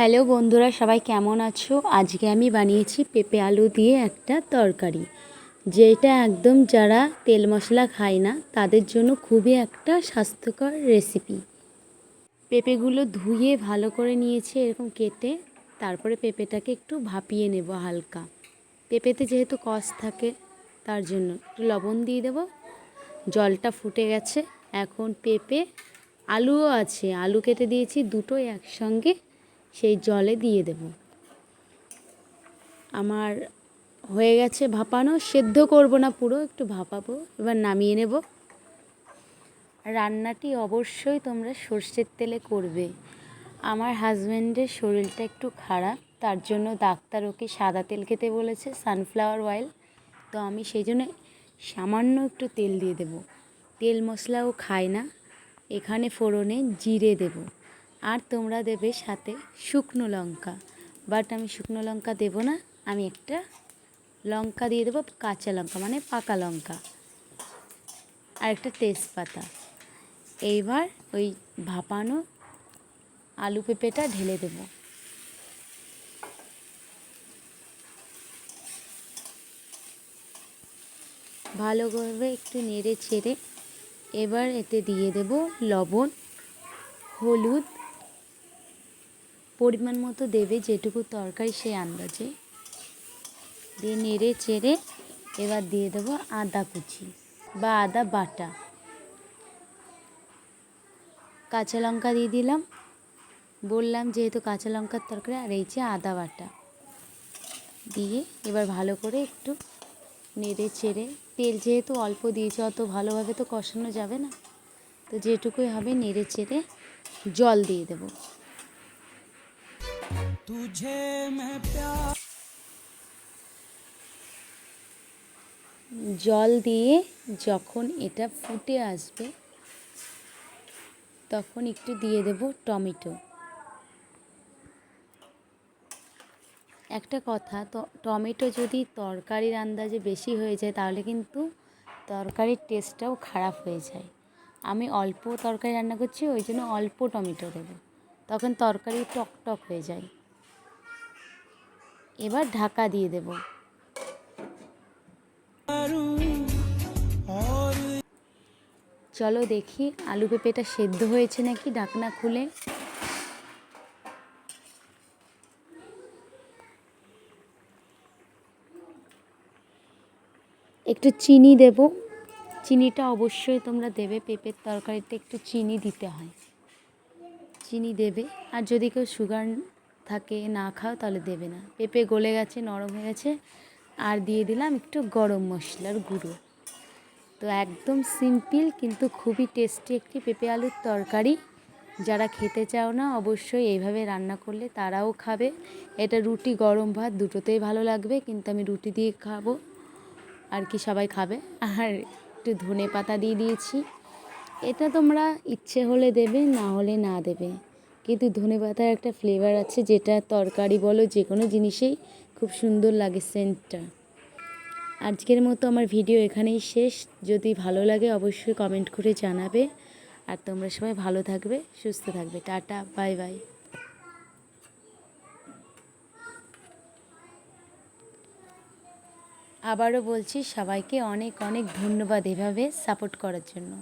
Hello বন্ধুরা, সবাই কেমন আছো? আজকে আমি বানিয়েছি পেঁপে আলু দিয়ে একটা তরকারি, যেটা একদম যারা তেল মশলা খায় না, তাদের জন্য খুবই একটা স্বাস্থ্যকর রেসিপি পেঁপেগুলো ধুয়ে ভালো করে নিয়েছি এরকম কেটে, তারপরে পেঁপেটাকে একটু ভাপিয়ে নেব হালকা। পেঁপেতে যেহেতু কষ থাকে, তার জন্য একটু লবণ দিয়ে দেবো। জলটা ফুটে গেছে, এখন পেঁপে আলুও আছে, আলু কেটে দিয়েছি দুটোই একসঙ্গে। সেই জলে দিয়ে দেব। আমার হয়ে গেছে ভাপানো, সেদ্ধ করব না পুরো, একটু ভাপাবো, এবার নামিয়ে নেব। রান্নাটি অবশ্যই তোমরা সর্ষের তেলে করবে। আমার হাজব্যান্ডের শরীরটা একটু খারাপ, তার জন্য ডাক্তার ওকে সাদা তেল খেতে বলেছে সানফ্লাওয়ার অয়েল তো আমি সেই জন্য সামান্য একটু তেল দিয়ে দেব। তেল মশলাও খায় না, এখানে ফোড়নে জিরে দেবো। আর তোমরা দেবে সাথে শুকনো লঙ্কা। বাট আমি শুকনো লঙ্কা দেব না, আমি একটা লঙ্কা দিয়ে দেবো কাঁচা লঙ্কা মানে পাকা লঙ্কা। আর একটা তেজপাতা। এইবার ওই ভাপানো আলু পেঁপেটা ঢেলে দেব। ভালোভাবে একটু নেড়ে ছেড়ে এবার এতে দিয়ে দেব লবণ, হলুদ পরিমাণ মতো দেবে যেটুকু তরকারি সেই আন্দাজে। দিয়ে নেড়ে চেড়ে এবার দিয়ে দেবো আদা কুচি বা আদা বাটা। কাঁচা লঙ্কা দিয়ে দিলাম। বললাম যেহেতু কাঁচা লঙ্কার তরকারি, আর এই যে আদা বাটা। দিয়ে এবার ভালো করে একটু নেড়ে চেড়ে, তেল যেহেতু অল্প দিয়েছে, অত ভালোভাবে তো কষানো যাবে না। তো যেটুকুই হবে নেড়ে চেড়ে জল দিয়ে দেবো। तुझे मैं प्यार জল দিয়ে যখন এটা ফুটে আসবে তখন একটু দিয়ে দেব টমেটো একটা কথা তো টমেটো যদি তরকারির আন্দাজে বেশি হয়ে যায় তাহলে কিন্তু তরকারির টেস্টটাও খারাপ হয়ে যায় আমি অল্প তরকারি রান্না করছি ওই জন্য অল্প টমেটো দেবো তখন তরকারি টক টক হয়ে যায় এবার ঢাকা দিয়ে দেব। চলো দেখি আলু পেঁপেটা সেদ্ধ হয়েছে নাকি ঢাকনা খুলে। একটু চিনি দেব। চিনিটা অবশ্যই তোমরা দেবে, পেঁপের তরকারিতে একটু চিনি দিতে হয়। চিনি দেবে। আর যদি কেউ সুগার থাকে, না খাও তাহলে দেবে না। পেঁপে গলে গেছে, নরম হয়ে গেছে। আর দিয়ে দিলাম একটু গরম মশলার গুঁড়ো। তো একদম সিম্পল কিন্তু খুবই টেস্টি একটি পেঁপে আলুর তরকারি। যারা খেতে চাও না, অবশ্যই এইভাবে রান্না করলে তারাও খাবে। এটা রুটি, গরম ভাত দুটোতেই ভালো লাগবে, কিন্তু আমি রুটি দিয়ে খাব। আর কি সবাই খাবে? আর একটু ধনে পাতা দিয়ে দিয়েছি। এটা তোমরা ইচ্ছে হলে দেবে, না হলে না দেবে। কিন্তু ধনে পাতার একটা ফ্লেভার আছে যেটা তরকারি বলো যে কোনো জিনিসেই খুব সুন্দর লাগে সেন্টটা আজকের মতো আমার ভিডিও এখানেই শেষ। যদি ভালো লাগে অবশ্যই কমেন্ট করে জানাবে। আর তোমরা সবাই ভালো থাকবে, সুস্থ থাকবে। টাটা বাই বাই আবারও বলছি, সবাইকে অনেক অনেক ধন্যবাদ এভাবে সাপোর্ট করার জন্য।